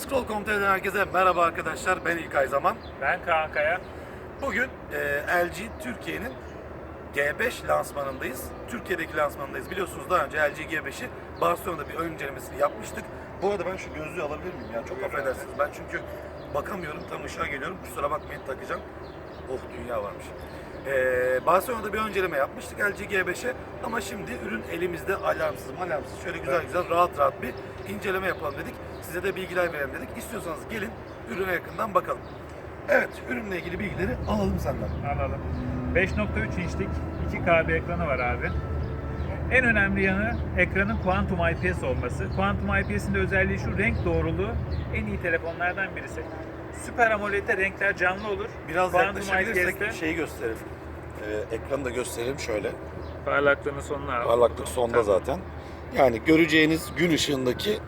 Scroll.com.tr'den herkese merhaba arkadaşlar. Ben İlkay Zaman. Ben Kaan Kaya. Bugün e, LG Türkiye'nin G5 lansmanındayız. Türkiye'deki lansmanındayız. Biliyorsunuz daha önce LG G5'i Barcelona'da bir ön incelemesini yapmıştık. Bu arada ben şu gözlüğü alabilir miyim ya? Çok affedersiniz. Ben çünkü bakamıyorum. Tam ışığa geliyorum. Kusura bakmayın takacağım. Oh dünya varmış. Ee, Barcelona'da bir ön inceleme yapmıştık LG G5'e ama şimdi ürün elimizde alarmsız alarmsız şöyle güzel güzel rahat rahat bir inceleme yapalım dedik. Size de bilgiler verelim dedik. İstiyorsanız gelin ürüne yakından bakalım. Evet, ürünle ilgili bilgileri alalım senden. Alalım. 5.3 inçlik 2K bir ekranı var abi. En önemli yanı ekranın Quantum IPS olması. Quantum IPS'in de özelliği şu renk doğruluğu en iyi telefonlardan birisi. Süper AMOLED'de renkler canlı olur. Biraz Quantum yaklaşabilirsek IPS'te şeyi gösterelim. Ee, ekranı da gösterelim şöyle. parlaklığını sonuna. Parlaklık sonda Tabii. zaten. Yani göreceğiniz gün ışığındaki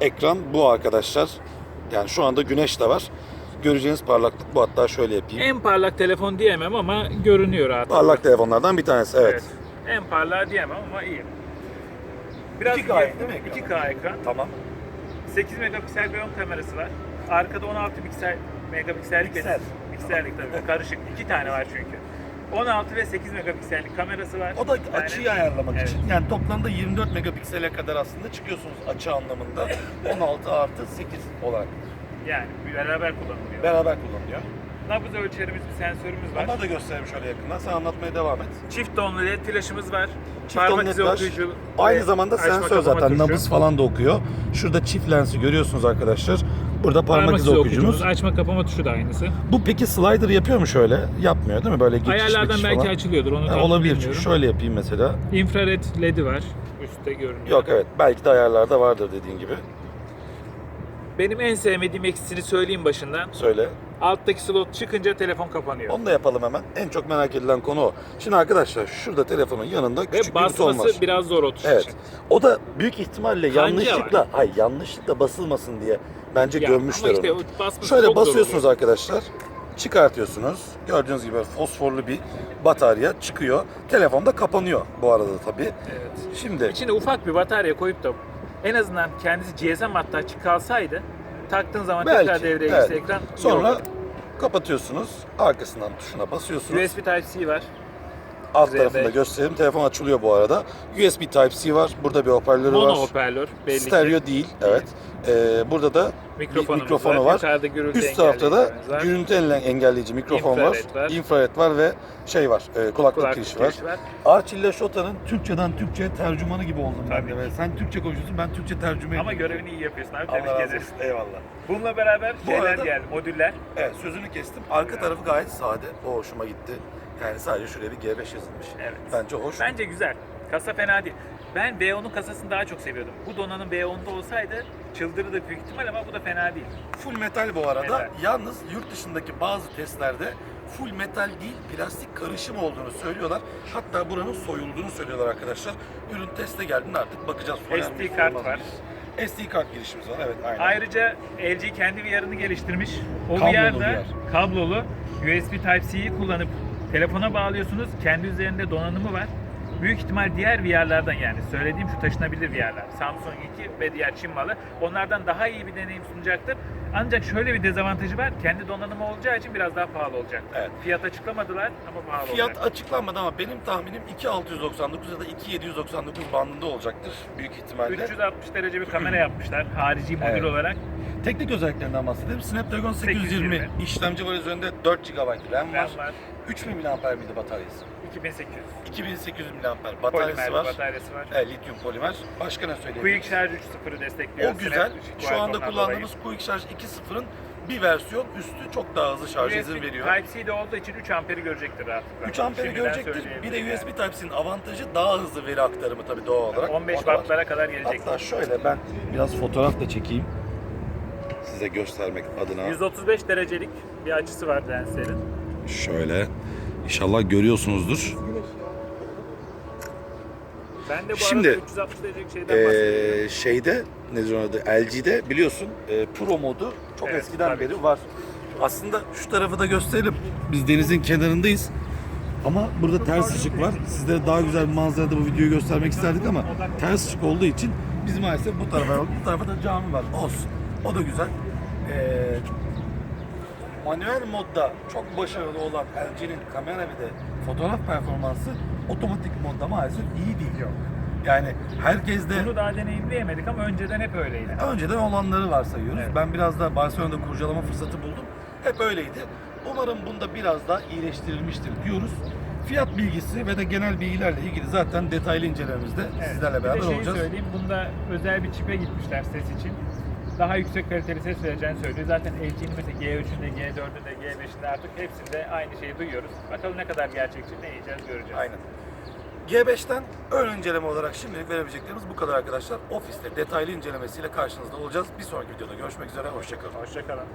ekran bu arkadaşlar. Yani şu anda güneş de var. Göreceğiniz parlaklık bu. Hatta şöyle yapayım. En parlak telefon diyemem ama görünüyor rahat. Parlak telefonlardan bir tanesi evet. En parlak diyemem ama iyi. Biraz 2K değil mi ekran? 2K ekran. Tamam. 8 megapiksel bir ön kamerası var. Arkada 16 piksel megapiksellik Piksel. piksellik tabii karışık. iki tane var çünkü. 16 ve 8 megapiksellik kamerası var. O da tane- açıyı ayarlamak Evet. için. Yani toplamda 24 megapiksele kadar aslında çıkıyorsunuz açı anlamında. 16 artı 8 olarak Yani beraber kullanılıyor. beraber kullanılıyor. Nabız ölçerimiz bir sensörümüz var. Onları da göstereyim şöyle yakından. Sen anlatmaya devam et. Çift donlu led flaşımız var. Çift Parmak izi okuyucu. Aynı zamanda sensör zaten. Nabız falan da okuyor. Şurada çift lensi görüyorsunuz arkadaşlar. Burada parmak, izi okuyucumuz. Açma kapama tuşu da aynısı. Bu peki slider yapıyor mu şöyle? Yapmıyor değil mi? Böyle geçiş Ayarlardan geçiş belki falan. açılıyordur onu tam olabilir bilmiyorum. çünkü şöyle yapayım mesela. İnfrared ledi var. Üstte görünüyor. Yok evet belki de ayarlarda vardır dediğin gibi. Benim en sevmediğim eksisini söyleyeyim başından. Söyle. Alttaki slot çıkınca telefon kapanıyor. Onu da yapalım hemen. En çok merak edilen konu o. Şimdi arkadaşlar şurada telefonun yanında Ve küçük bir buton basması var. biraz zor o tuş Evet. için. O da büyük ihtimalle Kanca yanlışlıkla, var. hayır yanlışlıkla basılmasın diye bence Ya, gömmüşler ama işte onu. o basması Şöyle zor basıyorsunuz arkadaşlar. Çıkartıyorsunuz. Gördüğünüz gibi fosforlu bir batarya çıkıyor. Telefon da kapanıyor bu arada tabii. Evet. Şimdi İçine ufak bir batarya koyup da en azından kendisi GSM hattı açık kalsaydı taktığın zaman Belki, tekrar devreye evet. girse ekran sonra olur. kapatıyorsunuz. Arkasından tuşuna basıyorsunuz. USB Type-C var. Alt USB. tarafında göstereyim. Telefon açılıyor bu arada. USB Type-C var. Burada bir hoparlörü Mono var. hoparlör belli Stereo ki. değil. Evet. Ee, burada da Mikrofonumuz bir mikrofonu var. var. Üst tarafta da var. gürültü engelleyici mikrofon İnfrared var. var. İnfrared var ve şey var. e, kulaklık, Kulaklık girişi var. var. Arçilla Şota'nın Türkçeden Türkçe tercümanı gibi oldum ben Tabii de. Ve Sen Türkçe konuşuyorsun, ben Türkçe tercüme Ama görevini iyi yapıyorsun abi. Tebrik olsun. Eyvallah. Bununla beraber Bu şeyler arada- geldi. Modüller. Evet, sözünü kestim. Arka tarafı gayet sade. O hoşuma gitti. Yani sadece şuraya bir G5 yazılmış. Evet. Bence hoş. Bence güzel. Kasa fena değil. Ben V10'un kasasını daha çok seviyordum. Bu donanım V10'da olsaydı çıldırırdı büyük ihtimal ama bu da fena değil. Full metal bu arada. Metal. Yalnız yurt dışındaki bazı testlerde full metal değil plastik karışım olduğunu söylüyorlar. Hatta buranın soyulduğunu söylüyorlar arkadaşlar. Ürün teste geldiğinde artık bakacağız. SD kart soyulmaz mı? var. SD kart girişimiz var. Evet aynen. Ayrıca LG kendi VR'ını geliştirmiş. O Kablolu VR. kablolu USB Type-C'yi kullanıp telefona bağlıyorsunuz. Kendi üzerinde donanımı var. Büyük ihtimal diğer VR'lardan yani söylediğim şu taşınabilir VR'lar. Samsung 2 ve diğer Çin malı. Onlardan daha iyi bir deneyim sunacaktır. Ancak şöyle bir dezavantajı var. Kendi donanımı olacağı için biraz daha pahalı olacak. Evet. Fiyat açıklamadılar ama pahalı Fiyat olacak. açıklanmadı ama benim tahminim 2699 ya da 2799 bandında olacaktır büyük ihtimalle. 360 derece bir kamera yapmışlar harici modül Evet. olarak. Teknik özelliklerinden bahsedelim. Snapdragon 820, 820. işlemci var üzerinde 4 GB RAM var. RAM var. 3000 mAh miydi bataryası? 2800. 2800 mAh bataryası Polimer var. bataryası var. Evet, lityum polimer. Başka ne söyleyebiliriz? Quick Charge 3.0'ı destekliyor. O güzel. Şu anda kullandığımız Quick Charge 2.0'ın bir versiyon üstü çok daha hızlı şarj dolayı. izin USB veriyor. Type-C'de olduğu için 3 amperi görecektir rahatlıkla. 3 amperi Şimdiden görecektir. Bir de USB Type-C'nin avantajı daha hızlı veri aktarımı tabii doğal olarak. yani. 15 O da var. wattlara kadar gelecek. Hatta şöyle ben biraz fotoğraf da çekeyim. Size göstermek adına. 135 derecelik bir açısı var lenslerin. Şöyle. İnşallah görüyorsunuzdur. Ben de bu Şimdi, arada 360 derecelik şeyden bahsediyorum. Ee, şeyde nedir onun adı? LG'de biliyorsun e, Pro modu çok Evet, eskiden tabii. beri var. Aslında şu tarafı da gösterelim. Biz denizin kenarındayız. Ama burada ters ışık var. Sizlere daha güzel bir manzarada bu videoyu göstermek isterdik ama ters ışık olduğu için biz maalesef bu tarafa aldık. Bu tarafa da cami var. Olsun. O da güzel. Ee, manuel modda çok başarılı olan LG'nin kamera ve de fotoğraf performansı otomatik modda maalesef iyi değil. Yok. Yani herkes de Bunu daha deneyimleyemedik ama önceden hep öyleydi. önceden olanları varsayıyoruz. Evet. Ben biraz da Barcelona'da kurcalama fırsatı buldum. Hep öyleydi. Umarım bunda biraz daha iyileştirilmiştir diyoruz. Fiyat bilgisi ve de genel bilgilerle ilgili zaten detaylı incelememizde Evet. sizlerle Bir de beraber şeyi olacağız. söyleyeyim, bunda özel bir çipe gitmişler ses için. Daha yüksek kaliteli ses vereceğini söylüyor. Zaten LG'nin mesela G3'ünde, G4'ünde, G5'inde artık hepsinde aynı şeyi duyuyoruz. Bakalım ne kadar gerçekçi, ne yiyeceğiz, göreceğiz. Aynen. G5'ten ön inceleme olarak şimdilik verebileceklerimiz bu kadar arkadaşlar. Ofiste detaylı incelemesiyle karşınızda olacağız. Bir sonraki videoda görüşmek üzere. Hoşçakalın. Hoşçakalın.